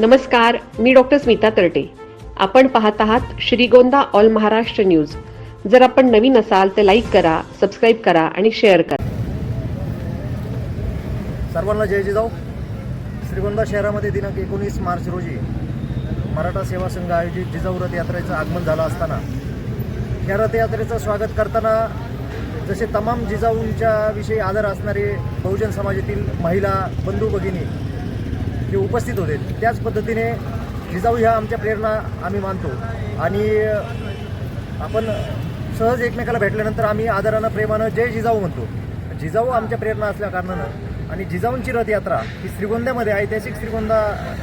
नमस्कार मी डॉक्टर स्मिता तरटे. आपण पाहत आहात श्रीगोंदा ऑल महाराष्ट्र न्यूज. जर आपण नवीन असाल तर लाईक करा सबस्क्राईब करा आणि शेअर करा. सर्वांना जय जिजाऊ. श्रीगोंदा शहरामध्ये दिनांक एकोणीस मार्च रोजी मराठा सेवा संघ आयोजित जिजाऊ रथ यात्रेचं आगमन झालं असताना. या रथयात्रेचं स्वागत करताना जसे तमाम जिजाऊंच्या विषयी आदर असणारे बहुजन समाजातील महिला बंधू भगिनी जे उपस्थित होते. त्याच पद्धतीने जिजाऊ ह्या आमच्या प्रेरणा आम्ही मानतो. आणि आपण सहज एकमेकाला भेटल्यानंतर आम्ही आदरानं प्रेमानं जय जिजाऊ म्हणतो. जिजाऊ आमच्या प्रेरणा असल्या कारणानं आणि जिजाऊंची रथयात्रा ही श्रीगोंद्यामध्ये ऐतिहासिक श्रीगोंदा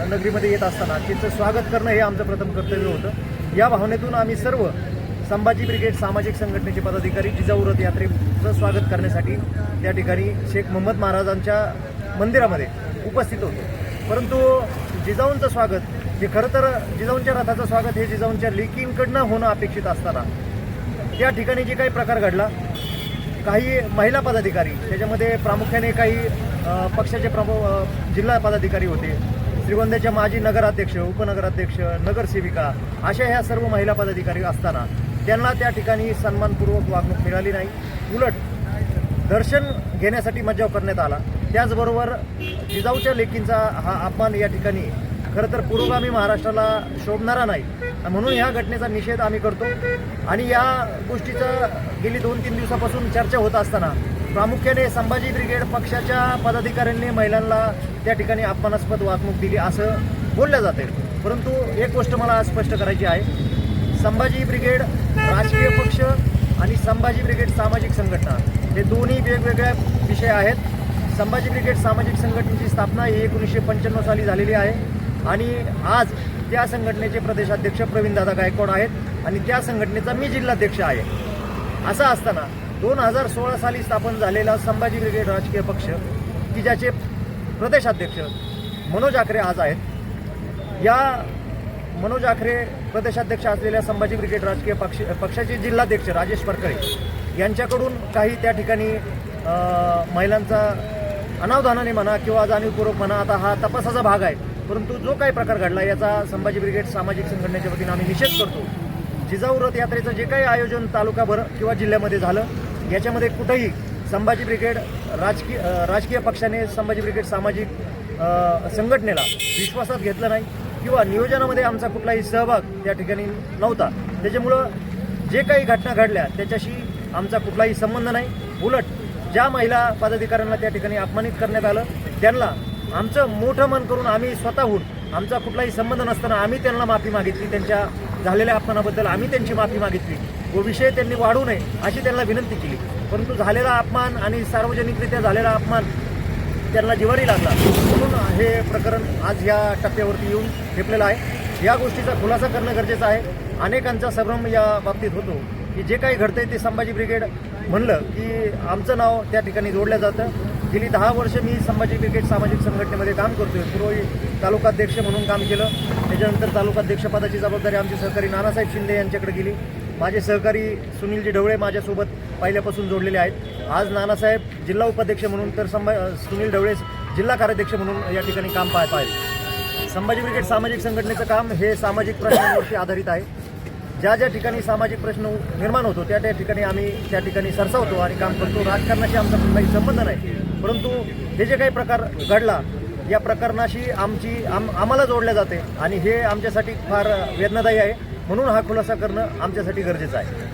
नगरीमध्ये येत असताना तिचं स्वागत करणं हे आमचं प्रथम कर्तव्य होतं. या भावनेतून आम्ही सर्व संभाजी ब्रिगेड सामाजिक संघटनेचे पदाधिकारी जिजाऊ रथ यात्रेचं स्वागत करण्यासाठी त्या ठिकाणी शेख मोहम्मद महाराजांच्या मंदिरामध्ये उपस्थित होतो. परंतु जिजाऊंचं स्वागत हे खरं तर जिजाऊंच्या रथाचं स्वागत हे जिजाऊंच्या लेकींकडनं होणं अपेक्षित असताना. त्या ठिकाणी जे काही प्रकार घडला काही महिला पदाधिकारी त्याच्यामध्ये प्रामुख्याने काही पक्षाचे प्रमुख जिल्हा पदाधिकारी होते. श्रीगोंद्याच्या माजी नगराध्यक्ष उपनगराध्यक्ष नगरसेविका अशा ह्या सर्व महिला पदाधिकारी असताना त्यांना त्या ठिकाणी सन्मानपूर्वक वागणूक मिळाली नाही. उलट दर्शन घेण्यासाठी मज्जाव करण्यात आला. त्याचबरोबर जिजाऊच्या लेकींचा हा अपमान या ठिकाणी. खरं तर पुरोगामी महाराष्ट्राला शोभणारा नाही. म्हणून ह्या घटनेचा निषेध आम्ही करतो. आणि या गोष्टीचं गेली दोन तीन दिवसापासून चर्चा होत असताना प्रामुख्याने संभाजी ब्रिगेड पक्षाच्या पदाधिकाऱ्यांनी महिलांना त्या ठिकाणी अपमानास्पद वागणूक दिली असं बोललं जाते परंतु एक गोष्ट मला स्पष्ट करायची आहे. संभाजी ब्रिगेड राजकीय पक्ष आणि संभाजी ब्रिगेड सामाजिक संघटना हे दोन्ही वेगवेगळ्या विषय आहेत. संभाजी ब्रिगेड सामाजिक संघटनेची स्थापना ही एकोणीसशे पंच्याण्णव साली झालेली आहे. आणि आज त्या संघटनेचे प्रदेशाध्यक्ष प्रवीणदादा गायकवाड आहेत आणि त्या संघटनेचा मी जिल्हाध्यक्ष आहे. असं असताना दोन हजार सोळा साली स्थापन झालेला संभाजी ब्रिगेड राजकीय पक्ष की ज्याचे प्रदेशाध्यक्ष मनोज आखरे आज आहेत. या मनोज आखरे प्रदेशाध्यक्ष असलेल्या संभाजी ब्रिगेड राजकीय पक्ष पक्षाचे जिल्हाध्यक्ष राजेश परकळे यांच्याकडून काही त्या ठिकाणी महिलांचा अनावधानाने म्हणा किंवा जाणीवपूर्वक म्हणा आता हा तपासाचा भाग आहे. परंतु जो काही प्रकार घडला याचा संभाजी ब्रिगेड सामाजिक संघटनेच्या वतीनं आम्ही निषेध करतो. जिजाऊ रथ यात्रेचं जे काही आयोजन तालुकाभर किंवा जिल्ह्यामध्ये झालं याच्यामध्ये कुठंही संभाजी ब्रिगेड राजकीय राजकीय पक्षाने संभाजी ब्रिगेड सामाजिक संघटनेला विश्वासात घेतलं नाही किंवा नियोजनामध्ये आमचा कुठलाही सहभाग त्या ठिकाणी नव्हता. त्याच्यामुळं जे काही घटना घडल्या त्याच्याशी आमचा कुठलाही संबंध नाही. उलट ज्या महिला पदाधिकाऱ्यांना त्या ठिकाणी अपमानित करण्यात आलं त्यांना आमचं मोठं मन करून आम्ही स्वतःहून आमचा कुठलाही संबंध नसताना आम्ही त्यांना माफी मागितली त्यांच्या झालेल्या अपमानाबद्दल आम्ही त्यांची माफी मागितली. व विषय त्यांनी वाढू नये अशी त्यांना विनंती केली. परंतु झालेला अपमान आणि सार्वजनिकरित्या झालेला अपमान त्यांना जिवारी लागला. म्हणून हे प्रकरण आज या टप्प्यावरती येऊन ठेपलेलं आहे. या गोष्टीचा खुलासा करणं गरजेचं आहे. अनेकांचा संभ्रम या बाबतीत होतो. की जे काही घडतंय ते संभाजी ब्रिगेड म्हणलं की आमचं नाव त्या ठिकाणी जोडलं जातं. गेली दहा वर्ष मी संभाजी ब्रिगेड सामाजिक संघटनेमध्ये काम करतोय. पूर्वी तालुकाध्यक्ष म्हणून काम केलं. त्याच्यानंतर तालुकाध्यक्षपदाची जबाबदारी आमचे सहकारी नानासाहेब शिंदे यांच्याकडे गेली. माझे सहकारी सुनीलजी ढवळे माझ्यासोबत पहिल्यापासून जोडलेले आहेत. आज नानासाहेब जिल्हा उपाध्यक्ष म्हणून तर संभा सुनील ढवळे जिल्हा कार्याध्यक्ष म्हणून या ठिकाणी काम पाहत आहेत. संभाजी ब्रिगेड सामाजिक संघटनेचं काम हे सामाजिक प्रश्नांवरती आधारित आहे. ज्या ज्या ठिकाणी सामाजिक प्रश्न निर्माण होतो त्या त्या ठिकाणी आम्ही त्या ठिकाणी सरसावतो आणि काम करतो. राजकारणाशी आमचा कुठलाही संबंध नाही. परंतु हे जे काही प्रकार घडला या प्रकरणाशी आमची आम आम्हाला जोडल्या जाते आणि हे आमच्यासाठी फार वेदनादायी आहे. म्हणून हा खुलासा करणं आमच्यासाठी गरजेचं आहे.